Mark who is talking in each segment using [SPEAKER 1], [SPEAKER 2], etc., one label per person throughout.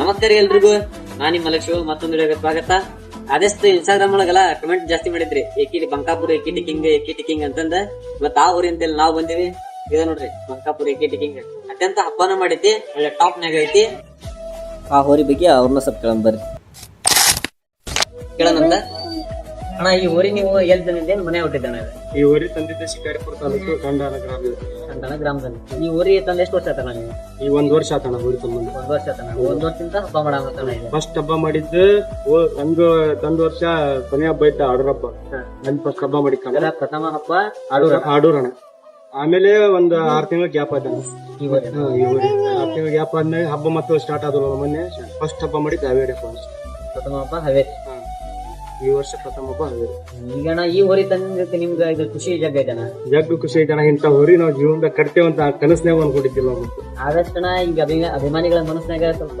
[SPEAKER 1] ನಮಸ್ಕಾರ ಎಲ್ರಿಗೂ. ನಾನು ನಿಮ್ಮ ಲಕ್ಷ್ಮಿ ಮತ್ತೊಂದು ವಿಡಿಯೋಗೆ ಸ್ವಾಗತ. ಆದಷ್ಟು ಇನ್ಸ್ಟಾಗ್ರಾಮ್ ಒಳಗೆಲ್ಲ ಕಮೆಂಟ್ ಜಾಸ್ತಿ ಮಾಡಿದ್ರಿ. ಏಕಿ ಬಂಕಾಪುರ ಏಕಿ ಟಿಕಿಂಗ್ ಏಕಿ ಟಿಕಿಂಗ್ ಅಂತಂದ. ಇವತ್ತು ಆ ಊರಿಂದ ಅಂತೇಳಿ ನಾವು ಬಂದಿವಿ. ಇದ ನೋಡ್ರಿ, ಬಂಕಾಪುರ ಏಕಿ ಟಿಕಿಂಗ್ ಅತ್ಯಂತ ಹಬ್ಬನ ಮಾಡೈತಿ ಒಳ್ಳೆ ಟಾಪ್ ನಾಗ ಐತಿ. ಆ ಹೋರಿ ಬಗ್ಗೆ ಅವ್ರನ್ನ ಸ್ವಲ್ಪ ಕೇಳಂಬ ಅಣ್ಣ ಈ ಊರಿ ನೀವು ಎಲ್ಲಿ ತಂದಿದ್ದೇನು ಮನೆ ಹುಟ್ಟಿದ್ದಾನೆ
[SPEAKER 2] ಈ ಊರಿ ತಂದಿದ್ದೆ ಶಿಕಾರಿಪುರ ತಾಲೂಕು ಕಂಡಾನ ಗ್ರಾಮ
[SPEAKER 1] ಕಂಡಾನ ಗ್ರಾಮದಲ್ಲಿ. ಈ ಊರಿ ತಂದ ಎಷ್ಟು ವರ್ಷ ಆತಣ್ಣ ನೀವು?
[SPEAKER 2] ಈ ಒಂದ್ ವರ್ಷ ಆತಣ ಊರಿ ಸಂಬಂಧ
[SPEAKER 1] ಒಂದ್ ವರ್ಷ ಆತಣ್ಣ. ಒಂದ್ ವರ್ಷದಿಂದ ಹಬ್ಬ ಇದು?
[SPEAKER 2] ಫಸ್ಟ್ ಹಬ್ಬ ಮಾಡಿದ್ದು ಓ- ಒಂದು ತಂದ ವರ್ಷ ಕೊನೆ ಹಬ್ಬ ಇತ್ತ ಆಡೂರ ಹಬ್ಬ ಅಲ್ಲಿ ಫಸ್ಟ್ ಹಬ್ಬ ಮಾಡಿ
[SPEAKER 1] ಇದರ ಪ್ರಥಮ ಹಬ್ಬ ಆಡೂರ
[SPEAKER 2] ಆಡೂರಣ ಆಮೇಲೆ ಒಂದ್ ಆರ್ ತಿಂಗಳ ಗ್ಯಾಪ್ ಆಯ್ತಾನ
[SPEAKER 1] ಈ ಊರಿ
[SPEAKER 2] ಈ ಊರಿ ಆರ್ ತಿಂಗಳ ಗ್ಯಾಪ್ ಆದ್ಮೇಲೆ ಹಬ್ಬ ಮತ್ತೆ ಸ್ಟಾರ್ಟ್ ಆದ್ರು ಮೊನ್ನೆ. ಫಸ್ಟ್ ಹಬ್ಬ ಮಾಡಿದ್ದು ಹಾವೇರಿ ಹಬ್ಬ
[SPEAKER 1] ಪ್ರಥಮ ಹಬ್ಬ ಹಾವೇರಿ.
[SPEAKER 2] ಹಾ. ಈ ವರ್ಷ ಪ್ರಥಮ ಹಬ್ಬ
[SPEAKER 1] ಈಗ ಈ ಹೊರಿ ತಂದಿದ್ದಕ್ಕೆ ನಿಮ್ಗೆ ಇದು ಖುಷಿ ಜಗ್ ಐತನ
[SPEAKER 2] ಜಗ್ಗು ಖುಷಿ ಐತಣ ಇಂಥ ಹೊರಿ ನಾವು ಜೀವನದಾಗ ಅಂತ ಕನಸ್ನಾಗ ಅನ್ಕೊಂಡಿದ್ದಿಲ್ಲ ನಾವು.
[SPEAKER 1] ಆದಷ್ಟಣ ಈಗ ಅಭಿಮಾ ಅಭಿಮಾನಿಗಳ ಮನಸ್ಸಿನಾಗ ಸ್ವಲ್ಪ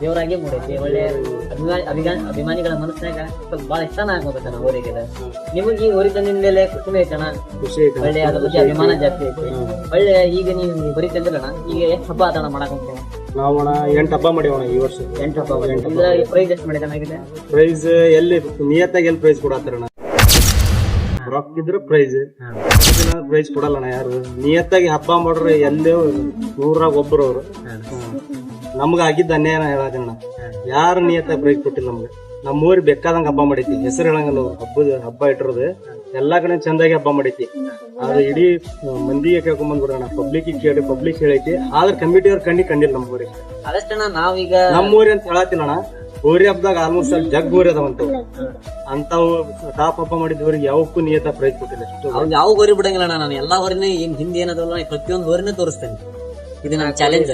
[SPEAKER 1] ದೇವರಾಗಿ ಮೂಡೈತಿ. ಒಳ್ಳೆ ಅಭಿಮಾನಿ ಅಭಿಮಾನಿಗಳ ಮನಸ್ಸಿನಾಗ ಸ್ವಲ್ಪ ಬಹಳ ಇಷ್ಟ ಆಗ್ಬೇಕಣ್ಣ ಊರಿಗೆ ಇದು. ನಿಮಗೆ ಈ ಹೊರಿ ತಂದಿನ ಮೇಲೆ ಖುಷಿ ಐತಣ
[SPEAKER 2] ಖುಷಿ ಐತೆ
[SPEAKER 1] ಒಳ್ಳೆ ಅದ್ರ ಬಗ್ಗೆ ಅಭಿಮಾನ ಜಾಸ್ತಿ ಐತಿ. ಒಳ್ಳೆ ಈಗ ನೀವು ಹೊರಿ ತಂದ್ರಣ ಈಗ ಎಷ್ಟು ಹಬ್ಬ ಆತಣ ಮಾಡಕ್
[SPEAKER 2] ನಾವು ಅಣ್ಣ ಎಂಟು ಹಬ್ಬ ಮಾಡಿವಣ ಈ ವರ್ಷ.
[SPEAKER 1] ಎಂಟು ಹಬ್ಬ ಎಂಟು ಪ್ರೈಸ್ ಎಷ್ಟು ಆಗಿದೆ
[SPEAKER 2] ಪ್ರೈಸ್ ಎಲ್ಲಿ ನಿಯತ್ತಾಗಿ ಎಲ್ಲಿ ಪ್ರೈಸ್ ಕೊಡತ್ತಾರಣ ರೊಕ್ಕ ಇದ್ರೆ ಪ್ರೈಸ್ ಪ್ರೈಸ್ ಕೊಡಲ್ಲಣ ಯಾರು? ನಿಯತ್ತಾಗಿ ಹಬ್ಬ ಮಾಡ್ರೆ ಎಲ್ಲೇ ನೂರಾಗ ಒಬ್ಬರು ಅವರು. ನಮ್ಗ ಆಗಿದ್ದ ಅನ್ಯಾಯ ಹೇಳೋದಣ್ಣ ಯಾರು ನಿಯತ್ತಾಗಿ ಪ್ರೈಸ್ ಕೊಟ್ಟಿಲ್ಲ ನಮ್ಗೆ? ನಮ್ಮ ಊರಿ ಬೇಕಾದಂಗ ಹಬ್ಬ ಮಾಡೈತಿ. ಹೆಸರು ಹೇಳಂಗಿಲ್ಲ ಹಬ್ಬದ ಹಬ್ಬ ಇಟ್ಟಿರೋದು. ಎಲ್ಲಾ ಕಡೆ ಚಂದಾಗಿ ಹಬ್ಬ ಮಾಡೈತಿ. ಆದ್ರೆ ಇಡೀ ಮಂದಿಗೆ ಕೇಳ್ಕೊಂಡ್ ಬಂದ್ಬಿಡೋಣ ಪಬ್ಲಿಕ್ ಕೇಳಿ ಪಬ್ಲಿಕ್ ಹೇಳೈತಿ. ಆದ್ರೆ ಕಮಿಟಿ ಅವ್ರ ಕಣ್ಣಿ ಕಂಡಿಲ್ಲ ನಮ್ಮ ಊರಿಗೆ.
[SPEAKER 1] ಅದಷ್ಟಣ್ಣ ನಾವೀಗ
[SPEAKER 2] ನಮ್ಮ ಊರಿ ಅಂತ ಹೇಳತ್ತಿನಣ್ಣ ಊರಿ ಹಬ್ಬದಾಗ ಆಲ್ಮೋಸ್ಟ್ ಅಲ್ಲಿ ಜಗ್ ಊರಿ ಅದಾವಂತ ಅಂತಾವು ಟಾಪ್ ಹಬ್ಬ ಮಾಡಿದ ಊರಿಗೆ ಯಾವಕ್ಕೂ ನಿಯತ ಪ್ರೈಸ್ ಕೊಟ್ಟಿಲ್ಲ ಅಷ್ಟು
[SPEAKER 1] ಯಾವ ಗೋರಿ ಬಿಡಂಗಿಲ್ಲ ಅಣ್ಣ. ನಾನು ಎಲ್ಲಾ ಊರಿನ ಏನ್ ಹಿಂದೆ ಏನದಲ್ಲ ಪ್ರತಿಯೊಂದು ಊರಿನ ತೋರಿಸ್ತೇನೆ. ಇದು ನನ್ನ ಚಾಲೆಂಜ್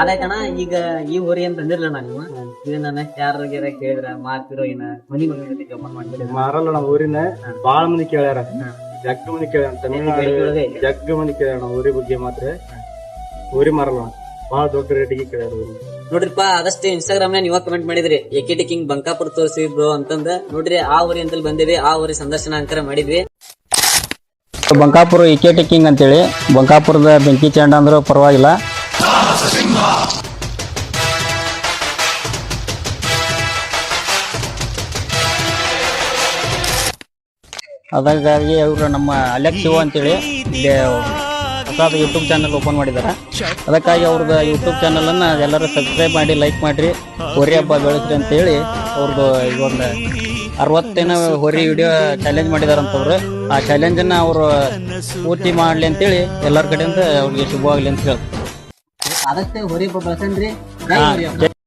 [SPEAKER 1] ಅದಾಯ್ತಣ್ಣ ಈಗ ಈ ಊರಿ ಅಂತ ಅಂದಿರ್ಲ ನಾನು. ಇದು ನನ್ನ ಯಾರಿಗೆ ಕೇಳಿದ್ರ ಮಾತಿರೋ ಏನ ಮನಿ ಮನೆ ಜೋಪಾನ ಮಾಡ್ಬಿಡಿ
[SPEAKER 2] ಮಾರಲ್ಲ ನಮ್ಮ ಊರಿನ ಬಾಳ ಮಂದಿ ಕೇಳ್ಯಾರ. ಜಗ್ ಮಂದಿ ಕೇಳ್ಯಾರ ತಮಿಳ್ನಾಡು ಜಗ್ ಮಂದಿ ಕೇಳ್ಯಾರ ನಮ್ಮ ಊರಿ ಬಗ್ಗೆ ಮಾತ್ರ. ಊರಿ ಮಾರಲ್ಲ ಬಾಳ ದೊಡ್ಡ ರೇಟಿಗೆ ಕೇಳ್ಯಾರ ಊರಿ
[SPEAKER 1] ನೋಡ್ರಿಪ್ಪ ಆದಷ್ಟು ಇನ್ಸ್ಟಾಗ್ರಾಮ್ನ ನೀವ ಕಮೆಂಟ್ ಮಾಡಿದ್ರಿ. ಎಕೆ ಟಿಕಿಂಗ್ ಬಂಕಾಪುರ ತೋರಿಸಿ ಬ್ರೋ ಅಂತಂದ. ನೋಡ್ರಿ ಆ ಊರಿ ಅಂತಲ್ಲಿ ಬಂದಿವಿ ಆ ಊರಿ ಸಂದರ್ಶನ ಅಂಕರ ಮಾಡಿದ್ವಿ.
[SPEAKER 3] ಬಂಕಾಪುರ ಇಕೆ ಟಿಕ್ಕಿಂಗ್ ಅಂತೇಳಿ ಬಂಕಾಪುರದ ಬೆಂಕಿ ಚಂಡ ಅಂದ್ರೂ ಪರವಾಗಿಲ್ಲ. ಅದಾಗಾಗಿ ಅವರು ನಮ್ಮ ಅಲೆಕ್ಸ್ ಶಿವ ಅಂತೇಳಿ ಇಲ್ಲಿ ಹೊಸದ ಯೂಟ್ಯೂಬ್ ಚಾನಲ್ ಓಪನ್ ಮಾಡಿದ್ದಾರೆ. ಅದಕ್ಕಾಗಿ ಅವ್ರದ್ದು ಯೂಟ್ಯೂಬ್ ಚಾನಲನ್ನು ಎಲ್ಲರೂ ಸಬ್ಸ್ಕ್ರೈಬ್ ಮಾಡಿ ಲೈಕ್ ಮಾಡಿರಿ. ಹೊರಿ ಹಬ್ಬ ಬೆಳೆಸ್ರಿ ಅಂತೇಳಿ ಅವ್ರದ್ದು ಈಗ ಒಂದು ಅರವತ್ತೇನೋ ಹೊರಿ ವಿಡಿಯೋ ಚಾಲೆಂಜ್ ಮಾಡಿದಾರಂತವ್ರು. ಆ ಚಾಲೆಂಜನ್ನು ಅವರು ಪೂರ್ತಿ ಮಾಡಲಿ ಅಂತೇಳಿ ಎಲ್ಲರ ಕಡೆಯಿಂದ ಅವ್ರಿಗೆ ಶುಭವಾಗಲಿ ಅಂತ ಹೇಳ್ತಾರೆ
[SPEAKER 1] ಅದಕ್ಕೆ ಹೊರಿ ಹಬ್ಬ
[SPEAKER 3] ಬೆಳೆಸನ್ರಿ ಜೈ